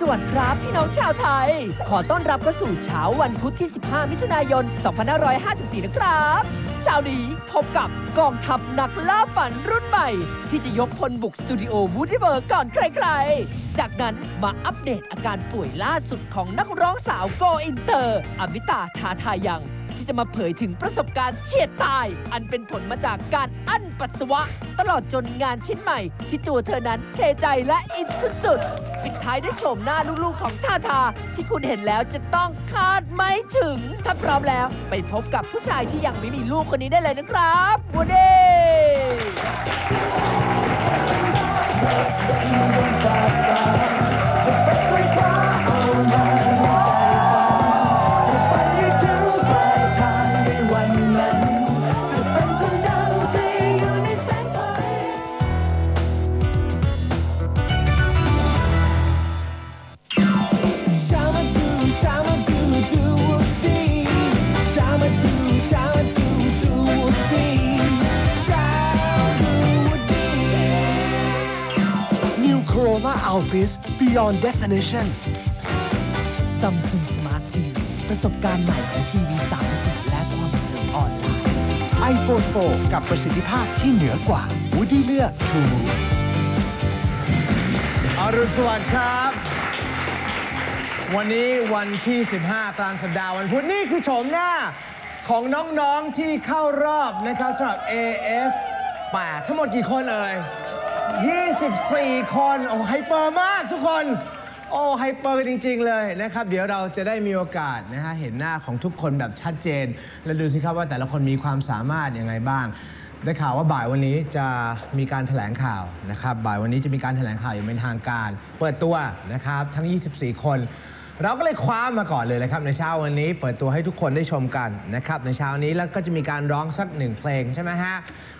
สวัสดิ์ครับพี่น้องชาวไทย ขอต้อนรับเข้าสู่เช้าวันพุธที่ 15 มิถุนายน 2554 นะครับเช้านี้พบกับกองทัพนักล่าฝันรุ่นใหม่ ที่จะยกพลบุกสตูดิโอวูดดี้เบิร์กก่อนใครๆ จากนั้นมาอัปเดตอาการป่วยล่าสุดของนักร้องสาวโกอินเตอร์ อมิตาทาทายัง ที่จะมาเผยถึงประสบการณ์เฉียดตาย อันเป็นผลมาจากการอั้นปัสสาวะ ตลอดจนงานชิ้นใหม่ ที่ตัวเธอนั้นเทใจและอินสุดๆปิดท้ายด้วยโฉมหน้าลูกๆของทาทา ที่คุณเห็นแล้วจะต้องคาดไม่ถึง ถ้าพร้อมแล้วไปพบกับผู้ชายที่ยังไม่มีลูกคนนี้ได้เลยนะครับบูเด้ on definition Samsung Smart TV ประสบการณ์ใหม่ของทีวีสามมิติและความบันเทิงออนไลน์ iPhone 4 กับประสิทธิภาพที่เหนือกว่า Woody เลือก True Move อรุณสวัสดิ์ครับ วันนี้วันที่ 15 กลางสัปดาห์วันพุธนี่คือโฉมหน้า ของน้องๆที่เข้ารอบนะครับสำหรับ AF 8 ทั้งหมดกี่คนเอ่ย 24 คน โอ้ไฮเปอร์มากทุกคน โอ้ไฮเปอร์จริง ๆ เลยนะครับ เดี๋ยวเราจะได้มีโอกาสนะฮะ เห็นหน้าของทุกคนแบบชัดเจน และดูสิครับว่าแต่ละคนมีความสามารถยังไงบ้าง ได้ข่าวว่าบ่ายวันนี้จะมีการแถลงข่าวนะครับ บ่ายวันนี้จะมีการแถลงข่าวอย่างเป็นทางการ เปิดตัวนะครับ ทั้ง 24 คน เราก็เลยคว้ามาก่อนเลยนะครับในเช้าวันนี้ เปิดตัวให้ทุกคนได้ชมกันนะครับในเช้านี้แล้วก็จะมีการร้องสักหนึ่งเพลงใช่ไหมฮะ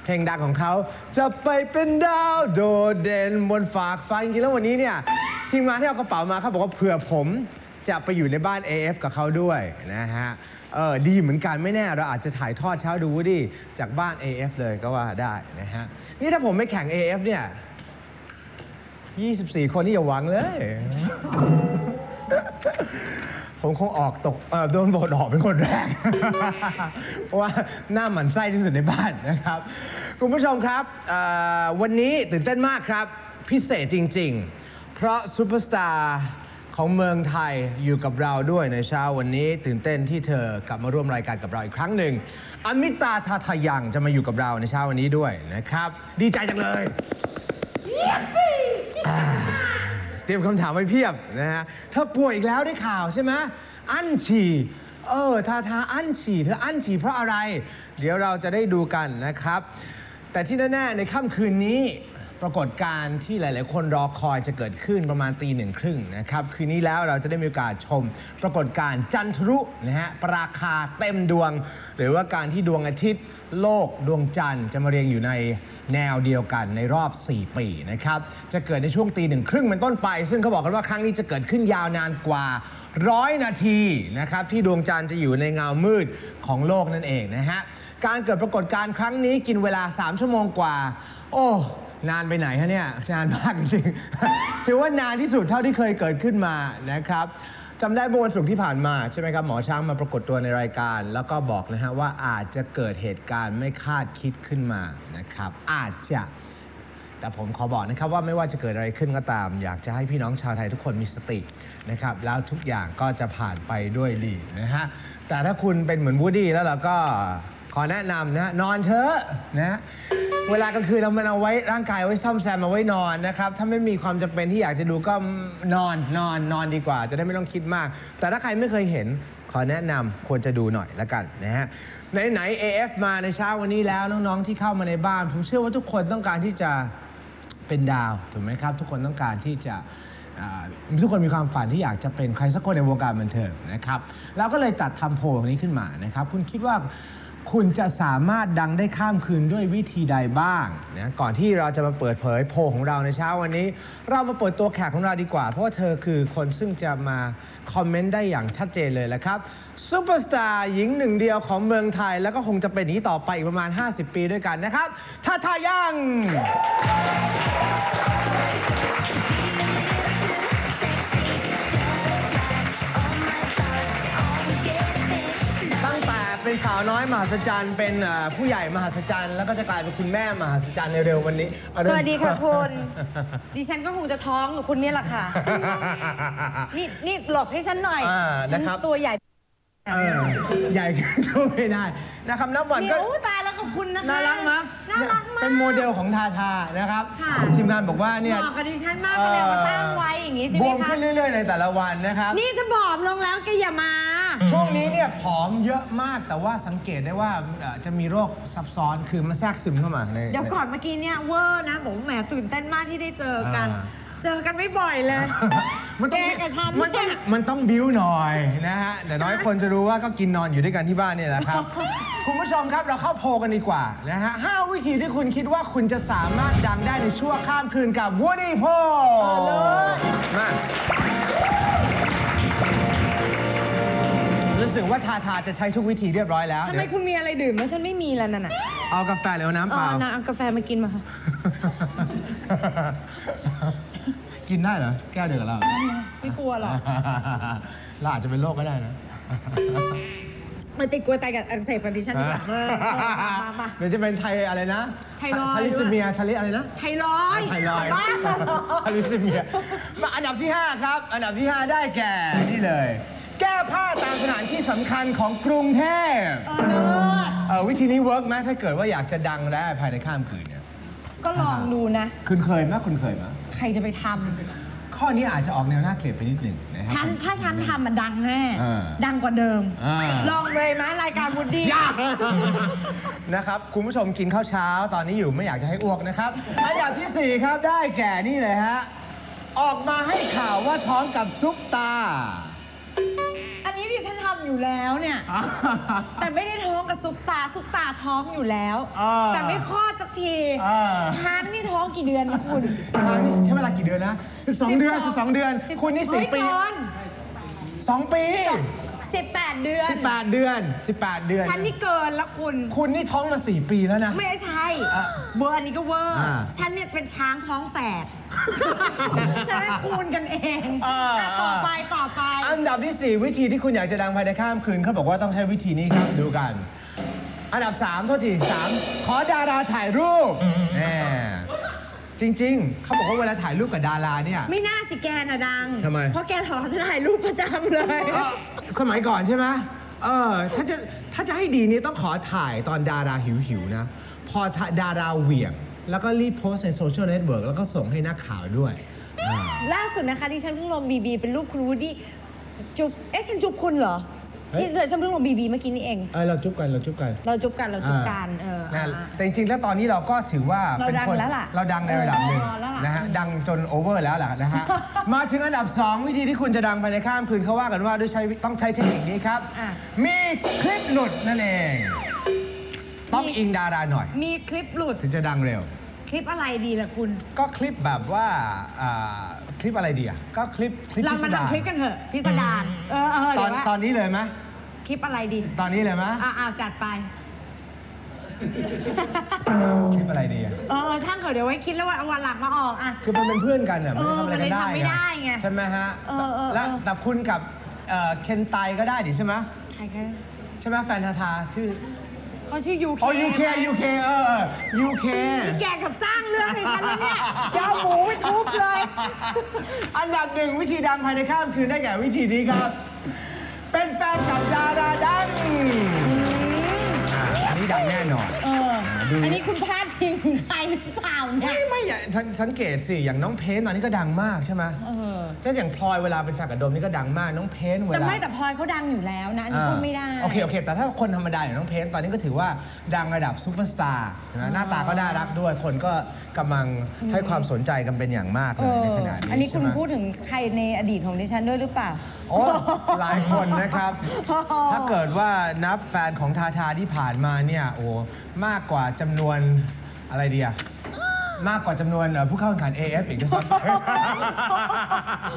เพลงดังของเขาจะไปเป็นดาวโดดเด่นบนฝากฟ้าจริงๆแล้ววันนี้เนี่ยทีมงานที่เอากระเป๋ามาเขาบอกว่าเผื่อผมจะไปอยู่ในบ้าน AF กับเขาด้วยนะฮะเออดีเหมือนกันไม่แน่เราอาจจะถ่ายทอดเช้าดูดิจากบ้าน AF เลยก็ว่าได้นะฮะนี่ถ้าผมไม่แข่ง AF เนี่ย 24 คนนี่อย่าหวังเลย ผมคงออกตกเอ่อโดนโบดออกเป็นคนแรก เพราะว่าหน้าหมันไส้ที่สุดในบ้านนะครับ คุณผู้ชมครับเอ่อวันนี้ตื่นเต้นมากครับ พิเศษจริง ๆ เพราะซูเปอร์สตาร์ของเมืองไทยอยู่กับเราด้วยในเช้าวันนี้ ตื่นเต้นที่เธอกลับมาร่วมรายการกับเราอีกครั้งหนึ่งอมิตาทาทายังจะมาอยู่กับเราในเช้าวันนี้ด้วยนะครับ ดีใจจังเลย เตรียมคำถามไว้เพียบนะฮะเธอป่วยอีกแล้วได้ข่าวใช่ไหมอั้นฉี่เออทาทาอั้นฉี่เธออั้นฉี่เพราะอะไร เดี๋ยวเราจะได้ดูกันนะครับ แต่ที่แน่ๆในค่ำคืนนี้ปรากฏการณ์ที่หลาย ๆ คนรอคอยจะเกิดขึ้นประมาณตีหนึ่งครึ่งนะครับ คืนนี้แล้วเราจะได้มีโอกาสชม ปรากฏการณ์จันทรุนะฮะปราคาเต็มดวง หรือว่าการที่ดวงอาทิตย์ โลกดวงจันทร์จะมาเรียงอยู่ในแนวเดียวกันในรอบ 4 ปีนะครับ จะเกิดในช่วงตีหนึ่งครึ่งเป็นต้นไป ซึ่งเขาบอกกันว่าครั้งนี้จะเกิดขึ้นยาวนานกว่าร้อยนาทีนะครับที่ดวงจันทร์จะอยู่ในเงามืดของโลกนั่นเองนะฮะ การเกิดปรากฏการณ์ครั้งนี้กินเวลา 3 ชั่วโมงกว่า โอ้นานไปไหนฮะเนี่ยนานมากจริงๆถือว่านานที่สุดเท่าที่เคยเกิดขึ้นมานะครับ จำได้เมื่อวันศุกร์ที่ผ่านมาใช่ไหมครับหมอช้างมาปรากฏตัวในรายการ แล้วก็บอกนะฮะว่าอาจจะเกิดเหตุการณ์ไม่คาดคิดขึ้นมานะครับ อาจจะแต่ผมขอบอกนะครับว่าไม่ว่าจะเกิดอะไรขึ้นก็ตาม อยากจะให้พี่น้องชาวไทยทุกคนมีสตินะครับ แล้วทุกอย่างก็จะผ่านไปด้วยดีนะฮะแต่ถ้าคุณเป็นเหมือนวูดดี้แล้วเราก็ขอแนะนำนะฮะนอนเถอะนะฮะ เวลากลางคืนเรามันเอาไว้ร่างกายเอาไว้ซ่อมแซมเอาไว้นอนนะครับ ถ้าไม่มีความจำเป็นที่อยากจะดูก็นอนนอนนอนดีกว่า จะได้ไม่ต้องคิดมาก แต่ถ้าใครไม่เคยเห็น ขอแนะนำควรจะดูหน่อยละกันนะฮะไหนๆ AF มาในเช้าวันนี้แล้วน้องๆที่เข้ามาในบ้าน ผมเชื่อว่าทุกคนต้องการที่จะ เป็นดาวถูกไหมครับ ทุกคนต้องการที่จะอ่าทุกคนมีความฝันที่อยากจะเป็นใครสักคนในวงการบันเทิงนะครับเราก็เลยจัดทำโพลนี้ขึ้นมานะครับ คุณคิดว่า คุณจะสามารถดังได้ข้ามคืนด้วยวิธีใดบ้างนะก่อนที่เราจะมาเปิดเผยโพลของเราในเช้าวันนี้ เรามาเปิดตัวแขกของเราดีกว่า เพราะว่าเธอคือคนซึ่งจะมาคอมเมนต์ได้อย่างชัดเจนเลยแหละครับซูเปอร์สตาร์หญิงหนึ่งเดียวของเมืองไทย แล้วก็คงจะเป็นอย่างนี้ต่อไปอีกประมาณ 50 ปีด้วยกันนะครับท่าทายังาวน้อยมหัศจรรย์เป็นเอ่อผู้ใหญ่มหัศจรรย์แล้วก็จะกลายเป็นคุณแม่มหัศจรรย์ในเร็ววันนี้เอาสเริ่มวัสดีค่ะคุณ ดิฉันก็คงจะท้องกับคุณเนี่ยแหละค่ะ นี่นี่หลบให้ฉันหน่อยอ่าฉันนะครับ ตัวใหญ่เออใหญ่ขึ้นก็ไม่ได้นะครับนับวันนี่ก็ โอ้ตายแล้วขอบคุณนะคะน่ารักมั้ยน่ารักมากเป็นโมเดลของทาทานะครับ ค่ะ ทีมงานบอกว่าเนี่ยเหมาะกับดิฉันมากเลยมาตั้งไว้อย่างนี้ใช่บไหมวมคะ ขึ้นเรื่อยๆในแต่ละวันนะครับ นี่จะผอมลงแล้วแกอย่ามา ช่วงนี้เนี่ยผอมเยอะมากแต่ว่าสังเกตได้ว่าเอ่อจะมีโรคซับซ้อนคือมันแทรกซึมเข้ามาใน เดี๋ยวก่อนเมื่อกี้เนี่ยเวอร์นะบอกว่าแหมตื่นเต้นมากที่ได้เจอกัน อ่า เจอกันไม่บ่อยเลยมันต้องแกกับฉันมันต้องเนี่ยมันต้องบิ้วหน่อยนะฮะแต่น้อยคนจะรู้ว่าก็กินนอนอยู่ด้วยกันที่บ้านเนี่ยแหละครับ คุณผู้ชมครับเราเข้าโพลกันดีกว่านะฮะห้าวิธีที่คุณคิดว่าคุณจะสามารถดังได้ในชั่วข้ามคืนกับ Woody p o มา สึกว่าทาทาจะใช้ทุกวิธีเรียบร้อยแล้วทำไมเดี๋ยวคุณมีอะไรดื่มแล้วฉันไม่มีแล้วนั่นน่ะเอากาแฟหรือเอาน้ำเอเปล่าอนะเอากาแฟมากินมาค่ะ กินได้เหรอ แก้วเดียวกับเรา ไม่กลัวหรอกเราอาจจะเป็นโรคก็ได้นะมาติดกลัวตายกับอักเสบกับดิฉันดีกว่าเออเออมามา เดี๋ยวจะเป็นไทอะไรนะไทรอยด์ ทาริสเมียทาริอะไรนะ ไทรอยด์ไทรอยด์บ้า ทาริสเมียมาอันดับที่ 5 ครับ อันดับที่ 5 ได้แก่ นี่เลยแก้ผ้าตามสถานที่สำคัญของกรุงเทพเออเลิศเอ่อวิธีนี้เวิร์กไหมถ้าเกิดว่าอยากจะดังได้ภายในข้ามคืนเนี่ยก็ลองดูนะ คุณเคยไหมคุณเคยไหมใครจะไปทข้อนี้อาจจะออกแนวน่าเกลียดไปนิดหนึ่งนะครัำฉันถ้าฉันทำมันดังแน่ เออ ดังกว่าเดิม อ่า ลองเลยไหมรายการวูดดี้ ยากนะครับ คุณผู้ชมกินข้าวเช้าตอนนี้อยู่ไม่อยากจะให้อ้วกนะครับ อันดับที่4 ครับได้แก่นี่เลยฮะ ออกมาให้ข่าวว่าท้องกับซุปตาอั นนี้ดิฉันทำอยู่แล้วเนี่ยแต่ไม่ได้ท้องกับซุปตาซุปตาท้องอยู่แล้ว อ่า แต่ไม่คลอดสักทีอ่าช้างนี่ท้องกี่เดือนนะคุณ ช้างนี่ใช้เวลากี่เดือนนะ 12 เดือน 12 เดือนสิบคุณนี่เฮ้ย4ปีเกิน2 ปี สิบแปดเดือน 18 เดือน 18 เดือน ฉันนี่เกินละคุณ คุณนี่ท้องมา 4 ปีแล้วนะ ไม่ใช่อะเบอร์อันนี้ก็เวอร์อ่าฉันเนี่ยเป็นช้างท้องแฝดจะได้คูณกันเองอ่าอะต่อไปต่อไป อันดับที่ 4 วิธีที่คุณอยากจะดังภายในข้ามคืนเขาบอกว่าต้องใช้วิธีนี้ครับดูกัน อันดับ 3 โทษที3ขอดาราถ่ายรูปแหม จริง ๆ เขาบอกว่าเวลาถ่ายรูปกับดาราเนี่ย ไม่น่าสิแกน่ะดัง ทำไม เพราะแกถอฉันถ่ายรูปประจำเลย เอ่อสมัยก่อนใช่ไหมเออถ้าจะถ้าจะให้ดีนี่ต้องขอถ่ายตอนดาราหิวหิวๆนะ พอถ่ายดาราเหวี่ยง แล้วก็รีบโพสต์ในโซเชียลเน็ตเวิร์กแล้วก็ส่งให้นักข่าวด้วยอ่าล่าสุดนะคะที่ฉันเพิ่งลงบีบีเป็นรูปคุณวูดดี้จุ๊บเอ๊ะฉันจุ๊บคุณเหรอเฮ้ย ที่เธอฉันเพิ่งลงบีบีเมื่อกี้นี่เองเออเราจุ๊บกันเราจุ๊บกัน เราจุ๊บกันเราจุ๊บกันเออนะอ่าแต่จริงๆ แล้วตอนนี้เราก็ถือว่าเราเป็นดังคนแล้วล่ะเราดังในระดับหนึ่งเออแล้วล่ะ นะฮะดังจนโอเวอร์แล้วล่ะนะฮะ มาถึงอันดับ 2 วิธีที่คุณจะดังภายในข้ามคืนเขาว่ากันว่าด้วยใช้ต้องใช้เทคนิคนี้ครับ อะ มีคลิปหลุดนั่นเอง ต้องอิงดาราหน่อย มีคลิปหลุด ถึงจะดังเร็ว คลิปอะไรดีล่ะคุณ ก็คลิปแบบว่าอ่าค ลิปอะไรดีอะก็คลิปคลิปเราพิมาสดารทำคลิปกันเถอะพิสดารเออเออตเดี๋อยนวว่าตอนนี้เลยไหมคลิปอะไรดีตอนนี้เลยไหมอ่าอ่าจัดไป คลิปอะไรดีอะเออช่างเถอะเดี๋ยวไว้คิดแล้ววันวันหลังมาออกอะ คือมันเป็นเพื่อนกันอะมันจะทำอะไรกันได้เออมันเลยทำไม่ได้ไงใช่ไหมฮะเออเออเออ แล้วแต่คุณกับเอ่อเคนไตก็ได้ดิใช่ไหมใครกันใช่ไหมแฟนทาทาชื่อ เขาชื่อยูเคอ๋อยูเคยูเคเออยูเคแกกับสร้างเรื่องให้ฉันแล้วเนี่ยจะเอาหมูไปทุบเลย อันดับหนึ่งวิธีดังภายในข้ามคืนได้แก่วิธีนี้ครับ เป็นแฟนกับดาราดังอ่าอันนี้ดังแน่นอน เออ ดู อันนี้คุณพลาดพิงถึงใคร หรือเปล่าเนี่ย ไม่ไม่อย่าสังสังเกตสิ อย่างน้องเพนตอนนี้ก็ดังมากใช่ไหมเออถ้าอย่างพลอยเวลาเป็นแฟนกับโดมนี่ก็ดังมากน้องเพนเวแต่ลา ไม่แต่พลอยเขาดังอยู่แล้วนะอันนี้พูดไม่ได้ โอเคโอเค แต่ถ้าคนธรรมดาอย่างน้องเพนตอนนี้ก็ถือว่าดังระดับซูเปอร์สตาร์นะหน้าตาก็น่ารักด้วย คนก็กำลังให้ความสนใจกันเป็นอย่างมากเอเลยในอขณะนี้อันนี้คุณใช่ไหมพูดถึงใครในอดีตของดิฉันด้วยหรือเปล่า โอ้หลายคนนะครับ ถ้าเกิดว่านับแฟนของทาทาที่ผ่านมาเนี่ยโอ้มากกว่าจำนวน อะไรดีอะมากกว่าจำนวนเอ่อผู้เข้าแข่งขัน AF อีกด้วยซ้ำไป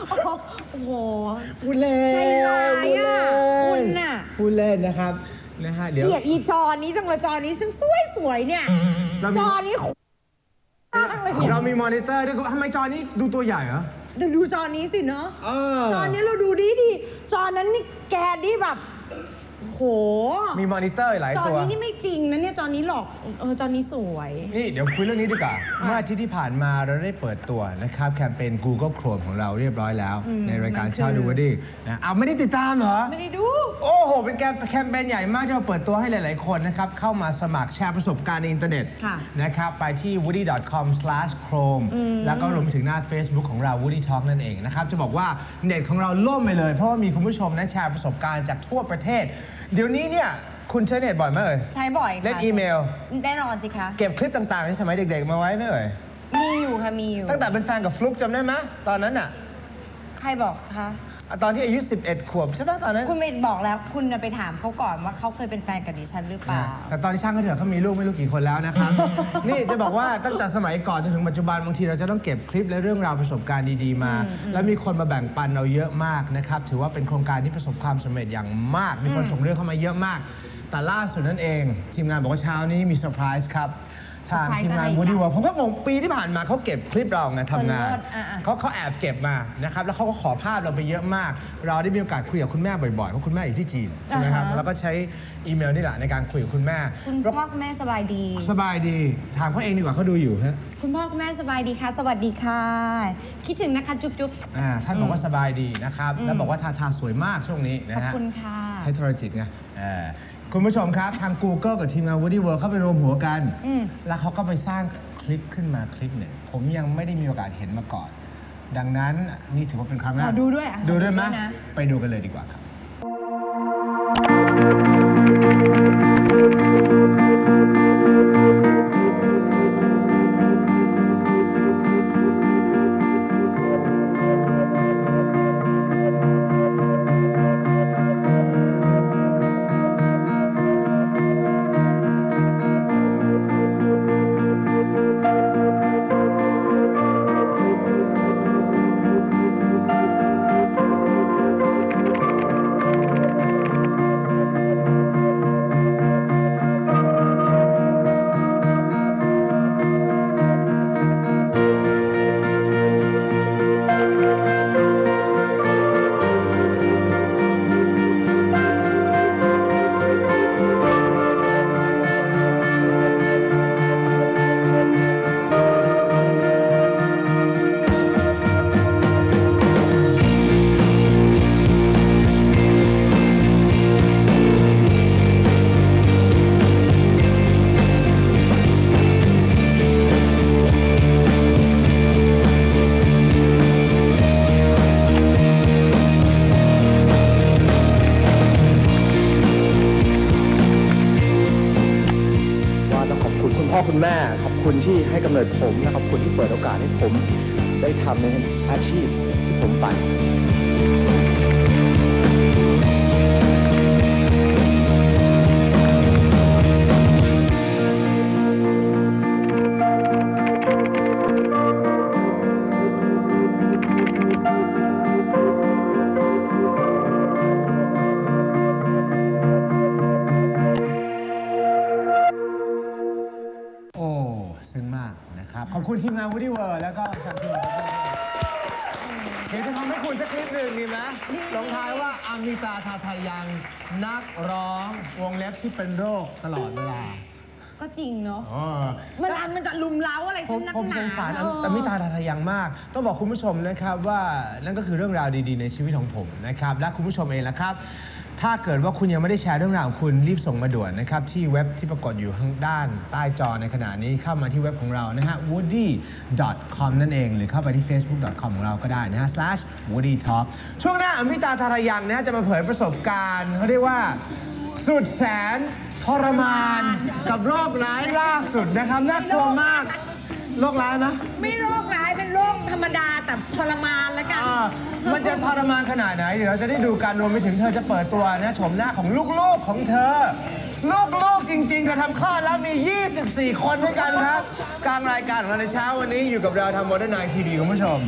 โอ้โหพูดเล่นใจร้ายอะพูดเล่นคุณน่ะ พูดเล่นนะครับนะฮะเดี๋ยว เกลียดอีจอนี้จังเลยจอนี้ฉันสวยสวยๆเนี่ย เรามี จอนี้มากเลยเนี่ยเรามีมอนิเตอร์ด้วยทำไมจอนี้ดูตัวใหญ่เหรอ เดี๋ยวดูจอนี้สิเนาะ เออ จอนี้เราดูดีดี จอนั้นนี่แกนี่แบบโหมีมอนิเตอร์หลายจอตัว นี้นี่ไม่จริงนะเนี่ยจอนี้หลอกเออจอนี้สวย นี่เดี๋ยวคุยเรื่องนี้ดีกว่าเมื่ออาทิตย์ที่ผ่านมาเราได้เปิดตัวนะครับแคมเปญ Google Chrome ของเราเรียบร้อยแล้ว ในรายการมันคือเช้าดูวดี้นะเอาไม่ได้ติดตามเหรอ ไม่ได้ดู โอ้โห เป็นแคมแคมเปญใหญ่มากที่เราเปิดตัวให้หลาย ๆ คนนะครับ เข้ามาสมัครแชร์ประสบการณ์ในอินเทอร์เน็ตค่ะนะครับ ไปที่ woody.com/chrome แล้วก็รวมไปถึงหน้า Facebook ของเรา Woody Talk นั่นเองนะครับ จะบอกว่าเน็ตของเราล่มไปเลย เพราะว่ามีคุณผู้ชมนั้นแชร์ประสบการณ์จากทั่วประเทศเดี๋ยวนี้เนี่ยคุณใช้เน็ตบ่อยไหมเอ่ยใช้บ่อยค่ะเล่นอีเมล แน่นอนสิคะ เก็บคลิปต่างๆในสมัยเด็กๆมาไว้ไหมเอ่ยมีอยู่ค่ะมีอยู่ ตั้งแต่เป็นแฟนกับฟลุกจำได้ไหมตอนนั้นอะ ใครบอกคะ ตอนที่อายุ 11 ขวบใช่ไหมตอนนั้นคุณไปบอกแล้วคุณน่ะไปถามเขาก่อนว่าเขาเคยเป็นแฟนกับดิฉันหรือเปล่า แต่ตอนที่ช่างเขาเถอะเขามีลูกไม่รู้กี่คนแล้วนะครับ นี่จะบอกว่าตั้งแต่สมัยก่อนจนถึงปัจจุบันบางทีเราจะต้องเก็บคลิปและเรื่องราวประสบการณ์ดีๆมา แล้วมีคนมาแบ่งปันเราเยอะมากนะครับถือว่าเป็นโครงการที่ประสบความสำเร็จอย่างมาก มีคนส่งเรื่องเข้ามาเยอะมาก แต่ล่าสุดนั่นเอง ทีมงานบอกว่าเช้านี้มีเซอร์ไพรส์ครับ ทางเซอร์ไพรส์ทีมงานอะไรอีกวูดี้อะเวิร์ผมก็งงปีที่ผ่านมาเขาเก็บคลิปเราไงทำงานเออเลิศอะๆเขาเขาแอบเก็บมานะครับแล้วเขาก็ขอภาพเราไปเยอะมาก เราได้มีโอกาสคุยกับคุณแม่บ่อยๆเพราะคุณแม่อยู่ที่จีนใช่ไหมครับอ่าฮะแล้วก็ใช้อีเมลนี่แหละในการคุยกับคุณแม่คุณพ่อคุณแม่สบายดี สบายดีถามเขาเองดีกว่าเขาดูอยู่ฮะคุณพ่อคุณแม่สบายดีค่ะ สวัสดีค่ะ คิดถึงนะคะจุ๊บจุ๊บอ่าท่านบอกว่าสบายดีนะครับแล้วบอกว่าทาทาสวยมากช่วงนี้นะขอบฮะคุณค่ะใช้โทรจิตไงเออ คุณผู้ชมครับทาง Google กับทีมงาน Woody World เข้าไปรวมหัวกัน อืม แล้วเขาก็ไปสร้างคลิปขึ้นมาคลิปหนึ่งผมยังไม่ได้มีโอกาสเห็นมาก่อน ดังนั้นนี่ถือว่าเป็นครั้งแรขกอดูด้วยอะดูด้วยไหมขอนะ ไปดูกันเลยดีกว่าครับว่า พ่อคุณแม่ขอบคุณที่ให้กำเนิดผมและขอบคุณที่เปิดโอกาสให้ผมได้ทำในอาชีพที่ผมฝัน มงาน Woody World แล้วก็ทางทีมงาน เดี๋ยวจะทำให้คุณสักคลิปหนึ่งดีไหมลงท้ายว่าอามิตาทาทายัง นักร้องวงเล็บที่เป็นโรคตลอดเวลาก็จริงเนาะ อ๋อ มันอันมันจะลุมเล้าอะไรผฉัมนนักผมหนาสงสารเออแต่มิตาทาทายังมาก ต้องบอกคุณผู้ชมนะครับว่านั่นก็คือเรื่องราวดีๆ ในชีวิตของผมนะครับ และคุณผู้ชมเองละครับ ถ้าเกิดว่าคุณยังไม่ได้แชร์เรื่องราวของคุณรีบส่งมาด่วนนะครับ ที่เว็บที่ปรากฏอยู่ข้างด้านใต้จอในขณะนี้เข้ามาที่เว็บของเรานะฮะ woody.com นั่นเอง หรือเข้าไปที่ facebook.com ของเราก็ได้นะฮะ slash woody talk ช่วงหน้าอมิตาทารายังนะฮะจะมาเผยประสบการณ์เขาเรียกว่าสุดแสนทรมานกับโรคร้ายล่าสุดนะครับน่ากลัวมากโรคร้ายไหม ไม่โรคร้ายเป็นโรคธรรมดาแต่ทรมาน มันจะทรมานขนาดไหนเดี๋ยวเราจะได้ดูการรวมไปถึงเธอจะเปิดตัวนะชมหน้าของลูกๆของเธอ ลูกๆจริงๆก็ทำคลอดแล้วมี 24 คนด้วยกันครับกลางรายการของเราในเช้าวันนี้อยู่กับเราทำโมเดิร์นไนทีดีคุณผู้ชม